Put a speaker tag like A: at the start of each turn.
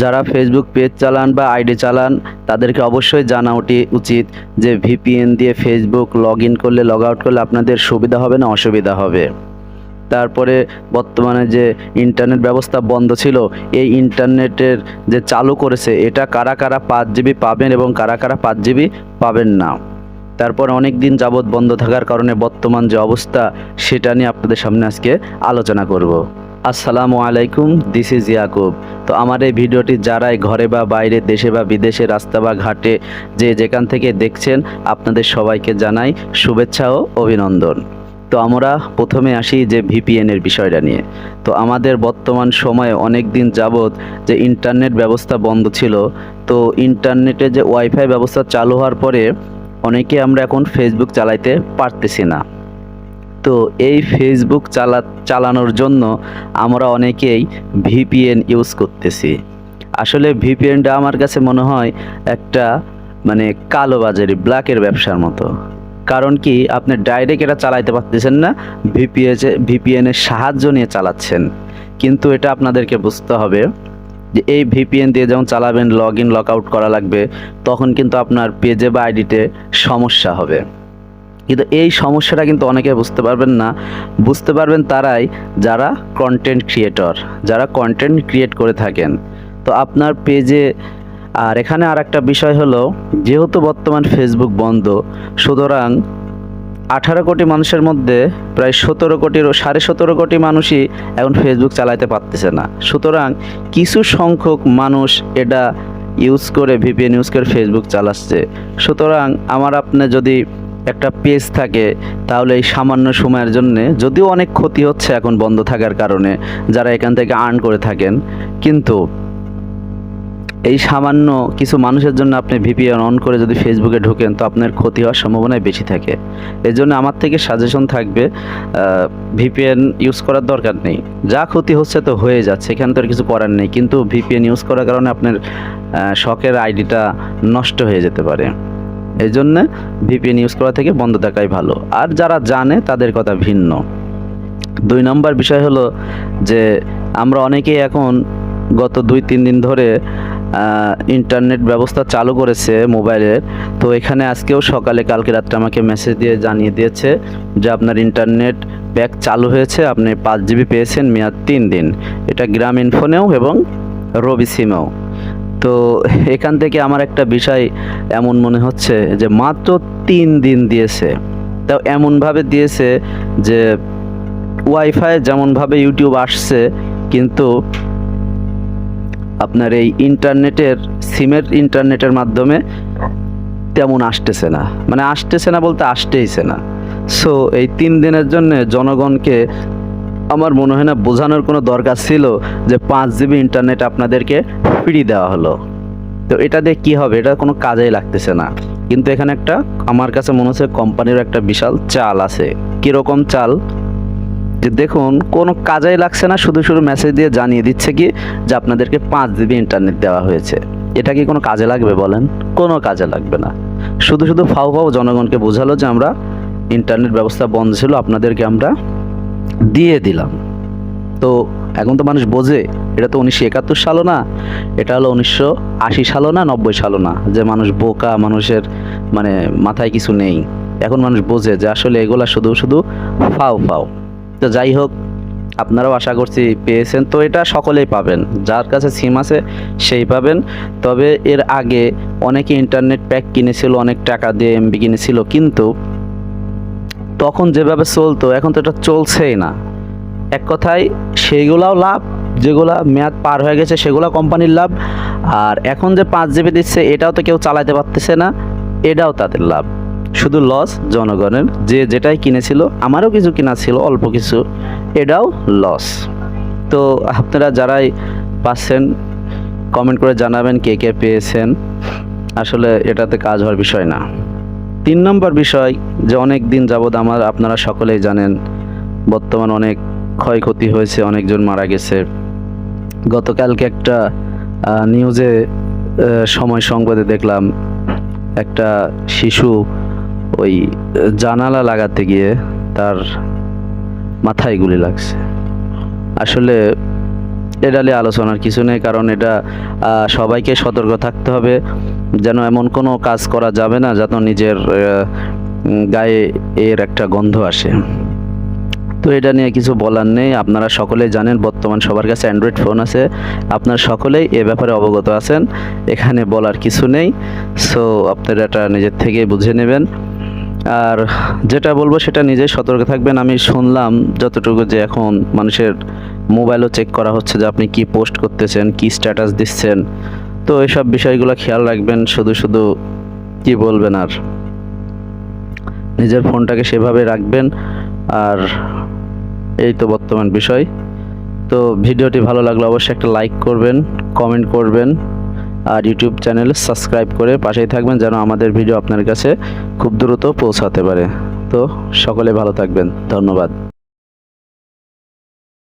A: যারা Facebook page চালান বা আইডি চালান, তাদেরকে অবশ্যই জানা উচিত যে ভিপিএন দিয়ে ফেসবুক লগ ইন করলে লগ আউট করলে আপনাদের সুবিধা হবে না অসুবিধা হবে। তারপরে বর্তমানে যে ইন্টারনেট ব্যবস্থা বন্ধ ছিল, এই ইন্টারনেটের যে চালু করেছে, এটা কারা কারা পাঁচ জিবি পাবেন এবং কারা কারা পাঁচ জিবি পাবেন না? তারপর অনেক দিন যাবৎ বন্ধ থাকার কারণে বর্তমান যে অবস্থা, সেটা নিয়ে আপনাদের সামনে আজকে আলোচনা করব। আসসালামু আলাইকুম দিস ইজ ইয়াকুব। তো আমার এই ভিডিওটি যারাই ঘরে বা বাইরে দেশে বা বিদেশে রাস্তা বা ঘাটে যে যেখান থেকে দেখছেন, আপনাদের সবাইকে জানাই শুভেচ্ছা ও অভিনন্দন। তো আমরা প্রথমে আসি যে ভিপিএনের বিষয়টা নিয়ে। তো আমাদের বর্তমান সময়ে অনেক দিন যাবৎ যে ইন্টারনেট ব্যবস্থা বন্ধ ছিল, তো ইন্টারনেটে যে ওয়াইফাই ব্যবস্থা চালু হওয়ার পরে অনেকে আমরা এখন ফেসবুক চালাইতে পারতেছি না। তো এই ফেসবুক চালা, চালানোর জন্য আমরা অনেকেই ভিপিএন ইউজ করতেছি। আসলে ভিপিএনটা আমার কাছে মনে হয় একটা মানে কালোবাজারি ব্ল্যাকের ব্যবসার মতো। কারণ কি, আপনি ডাইরেক্ট এটা চালাইতে পারতেছেন না ভিপিএ ভিপিএনের সাহায্য নিয়ে চালাচ্ছেন। কিন্তু এটা আপনাদেরকে বুঝতে হবে যে এই ভিপিএন দিয়ে যখন চালাবেন লগ ইন লগ আউট করা লাগবে, তখন কিন্তু আপনার পেজে বা আইডিতে সমস্যা হবে। কিন্তু এই সমস্যাটা কিন্তু অনেকে বুঝতে পারবেন না। বুঝতে পারবেন তারাই যারা কন্টেন্ট ক্রিয়েটর যারা কন্টেন্ট ক্রিয়েট করে থাকেন। তো আপনার পেজে আর এখানে আর একটা বিষয় হলো, যেহেতু বর্তমান ফেসবুক বন্ধ, সুতরাং আঠারো কোটি মানুষের মধ্যে প্রায় সতেরো কোটির সাড়ে সতেরো কোটি মানুষই এখন ফেসবুক চালাতে পারতেছে না। সুতরাং কিছু সংখ্যক মানুষ এটা ইউজ করে ভিপিএন ইউজ করে ফেসবুক চালাচ্ছে। সুতরাং আমার আপনি যদি একটা পেজ থাকে, তাহলে এই সামান্য সময়ের জন্য যদিও অনেক ক্ষতি হচ্ছে এখন বন্ধ থাকার কারণে, যারা এখান থেকে আর্ন করে থাকেন, কিন্তু এই সামান্য কিছু মানুষের জন্য আপনি ভিপিএন অন করে যদি ফেসবুকে ঢোকেন, তো আপনার ক্ষতি হওয়ার সম্ভাবনাই বেশি থাকে। এই জন্য আমার থেকে সাজেশন থাকবে ভিপিএন ইউজ করার দরকার নেই। যা ক্ষতি হচ্ছে তো হয়ে যাচ্ছে, এখানে তো আর কিছু করার নেই, কিন্তু ভিপিএন ইউজ করার কারণে আপনার শখের আইডিটা নষ্ট হয়ে যেতে পারে। এই জন্য ভিপিএন ইউজ করা থেকে বন্ধ থাকাই ভালো। আর যারা জানে, তাদের কথা ভিন্ন। দুই নম্বর বিষয় হলো যে, আমরা অনেকেই এখন গত দুই তিন দিন ধরে ইন্টারনেট ব্যবস্থা চালু করেছে মোবাইলের। তো এখানে আজকেও সকালে, কালকে রাত্রে আমাকে মেসেজ দিয়ে জানিয়ে দিয়েছে যে, আপনার ইন্টারনেট প্যাক চালু হয়েছে, আপনি পাঁচ জিবি পেয়েছেন মেয়াদ তিন দিন। এটা গ্রামীণ ফোনেও এবং রবি সিমেও তো এখান থেকে আমার একটা বিষয় এমন মনে হচ্ছে যে মাত্র তিন দিন দিয়েছে। তাও এমনভাবে দিয়েছে যে ওয়াইফাই যেমনভাবে ইউটিউব আসছে, কিন্তু আপনার এই ইন্টারনেটের, সিমের ইন্টারনেটের মাধ্যমে তেমন আসতেছে না। মানে আসতেছে না বলতে আসতেইছে না। সো এই তিন দিনের জন্য জনগণকে আমার মনে হয় না, বোঝানোর কোনো দরকার ছিল যে পাঁচ জিবি ইন্টারনেট আপনাদেরকে ফ্রি দেওয়া হলো। তো এটা দিয়ে কী হবে? এটা কোনো কাজেই লাগতেছে না। কিন্তু এখানে একটা, আমার কাছে মনে হচ্ছে কোম্পানির একটা বিশাল চাল আছে। কীরকম চাল? যে দেখুন, কোনো কাজেই লাগছে না, শুধু শুধু মেসেজ দিয়ে জানিয়ে দিচ্ছে কি যে আপনাদেরকে পাঁচ জিবি ইন্টারনেট দেওয়া হয়েছে। এটা কি কোনো কাজে লাগবে বলেন? কোনো কাজে লাগবে না। শুধু শুধু ফাউ ফাউ জনগণকে বোঝালো যে আমরা ইন্টারনেট ব্যবস্থা বন্ধ ছিল, আপনাদেরকে আমরা দিয়ে দিলাম। তো এখন তো মানুষ বোঝে, এটা তো উনিশশো একাত্তর সালও না, এটা হলো উনিশশো আশি সালও না, নব্বই সালও না, যে মানুষ বোকা, মানুষের মানে মাথায় কিছু নেই। এখন মানুষ বোঝে যে আসলে এগুলা শুধু শুধু ফাও ফাও। তো যাই হোক, আপনারাও আশা করছি পেয়েছেন। তো এটা সকলেই পাবেন, যার কাছে সিম আছে সেই পাবেন। তবে এর আগে অনেকে ইন্টারনেট প্যাক কিনেছিল, অনেক টাকা দিয়ে এমবি কিনেছিল, কিন্তু তখন যেভাবে চলতো, এখন তো এটা চলছেই না। এক কথায়, সেইগুলাও লাভ, যেগুলা মেয়াদ পার হয়ে গেছে সেগুলো কোম্পানির লাভ, আর এখন যে পাঁচ জিবি দিচ্ছে, এটাও তো কেউ চালাতে পারতেছে না, এটাও তাদের লাভ। শুধু লস জনগণের, যে যেটাই কিনেছিল, আমারও কিছু কিনা ছিল, অল্প কিছু, এটাও লস তো আপনারা যারাই পাচ্ছেন কমেন্ট করে জানাবেন কে কে পেয়েছেন। আসলে এটাতে কাজ হওয়ার বিষয় না। তিন নম্বর বিষয় যে অনেক দিন যাবৎ আমার, আপনারা সকলেই জানেন, বর্তমান অনেক ক্ষয়ক্ষতি হয়েছে, অনেকজন মারা গেছে। গতকালকে একটা নিউজে সময় সংবাদে দেখলাম, একটা শিশু ওই জানালা লাগাতে গিয়ে তার মাথায় গুলি লাগছে। আসলে এটা নিয়ে আলোচনার কিছু নেই, কারণ এটা সবাইকে সতর্ক থাকতে হবে। যেন এমন কোনো কাজ করা যাবে না যাতে নিজের গায়ে এর একটা গন্ধ আসে। তো এটা নিয়ে কিছু বলার নেই। আপনারা সকলেই জানেন, বর্তমান সবার কাছে অ্যান্ড্রয়েড ফোন আছে। আপনারা সকলেই এ ব্যাপারে অবগত আছেন। এখানে বলার কিছু নেই। সো আপনারা এটা নিজের থেকেই বুঝে নেবেন। আর যেটা বলব সেটা নিজেই সতর্ক থাকবেন। আমি শুনলাম যতটুকু যে এখন মানুষের মোবাইলও চেক করা হচ্ছে যে আপনি কি পোস্ট করতেছেন, কি স্ট্যাটাস দিচ্ছেন। তো এসব বিষয়গুলো খেয়াল রাখবেন, শুধু শুধু কি বলবেন আর। নিজের ফোনটাকে সেভাবে রাখবেন আর এই তো বর্তমান বিষয়। তো ভিডিওটি ভালো লাগলে অবশ্যই একটা লাইক করবেন কমেন্ট করবেন। আর ইউটিউব চ্যানেল সাবস্ক্রাইব করে পাশেই থাকবেন যেন আমাদের ভিডিও আপনার কাছে খুব দ্রুত পৌঁছাতে পারে। তো সকলে ভালো থাকবেন। ধন্যবাদ।